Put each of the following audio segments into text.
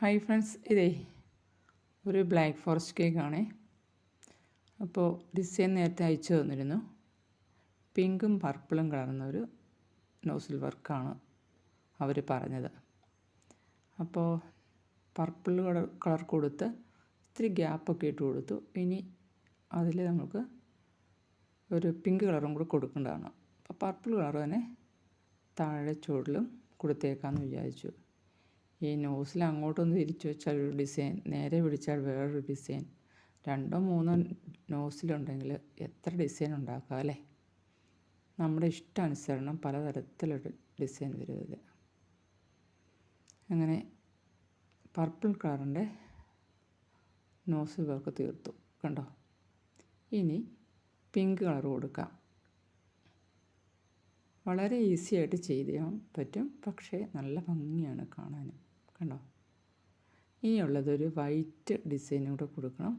Hi friends ഇതേ ഒരു black forest കേക്കാണേ അപ്പോൾ ഡിസൈൻ നേരത്തെ അയച്ചു തന്നിരുന്നു. പിങ്കും പർപ്പിളും കലർന്ന ഒരു നോസിൽ വർക്കാണ് അവർ പറഞ്ഞത്. അപ്പോൾ പർപ്പിൾ കളർ കളർ കൊടുത്ത് ഇത്തിരി ഗ്യാപ്പൊക്കെ ഇട്ട് കൊടുത്തു. ഇനി അതിൽ നമുക്ക് ഒരു പിങ്ക് കളറും കൂടെ കൊടുക്കേണ്ടതാണ്. അപ്പോൾ പർപ്പിൾ കളർ തന്നെ താഴെ ചുവടിലും കൊടുത്തേക്കാമെന്ന് വിചാരിച്ചു. ഈ നോസിൽ അങ്ങോട്ടൊന്ന് തിരിച്ചു വെച്ചാൽ ഒരു ഡിസൈൻ നേരെ പിടിച്ചാൽ വേറൊരു ഡിസൈൻ രണ്ടോ മൂന്നോ നോസിലുണ്ടെങ്കിൽ എത്ര ഡിസൈൻ ഉണ്ടാക്കാം അല്ലേ? നമ്മുടെ ഇഷ്ടാനുസരണം പലതരത്തിലുള്ള ഡിസൈൻ വരും ഇതിൽ അങ്ങനെ പർപ്പിൾ കളറിന്റെ നോസിൽ വർക്ക് തീർത്തു കണ്ടോ? ഇനി പിങ്ക് കളർ കൊടുക്കാം. വളരെ ഈസി ആയിട്ട് ചെയ്യാൻ പറ്റും പക്ഷേ നല്ല ഭംഗിയാണ് കാണാൻ കണ്ടോ ഇനിയുള്ളതൊരു വൈറ്റ് ഡിസൈനും കൂടെ കൊടുക്കണം.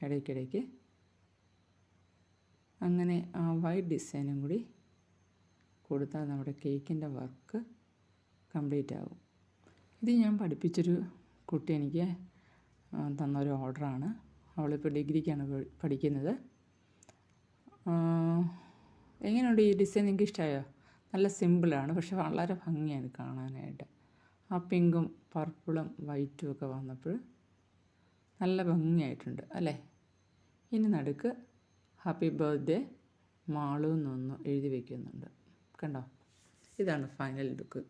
ഇടയ്ക്കിടയ്ക്ക്. അങ്ങനെ ആ വൈറ്റ് ഡിസൈനും കൂടി കൊടുത്താൽ നമ്മുടെ കേക്കിന്റെ വർക്ക് കംപ്ലീറ്റ് ആകും ഇത് ഞാൻ പഠിപ്പിച്ചൊരു കുട്ടി എനിക്ക് തന്നൊരു ഓർഡറാണ് അവളിപ്പോൾ ഡിഗ്രിക്കാണ് പഠിക്കുന്നത്. എങ്ങനെയുണ്ട് ഈ ഡിസൈൻ നിങ്ങൾക്ക് ഇഷ്ടമായോ നല്ല സിമ്പിളാണ് പക്ഷെ വളരെ ഭംഗിയാണ് കാണാനായിട്ട്. ആ പിങ്കും പർപ്പിളും വൈറ്റും ഒക്കെ വന്നപ്പോൾ നല്ല ഭംഗിയായിട്ടുണ്ട് അല്ലേ? ഇനി നടുക്ക് ഹാപ്പി ബർത്ത്ഡേ മാളു എന്നൊന്ന് എഴുതി വയ്ക്കുന്നുണ്ട് കണ്ടോ? ഇതാണ് ഫൈനൽ ലുക്ക്.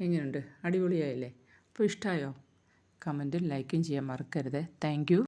എങ്ങനെയുണ്ട് അടിപൊളിയായില്ലേ? അപ്പോൾ ഇഷ്ടമായോ കമന്റും ലൈക്കും ചെയ്യാൻ മറക്കരുത്. താങ്ക്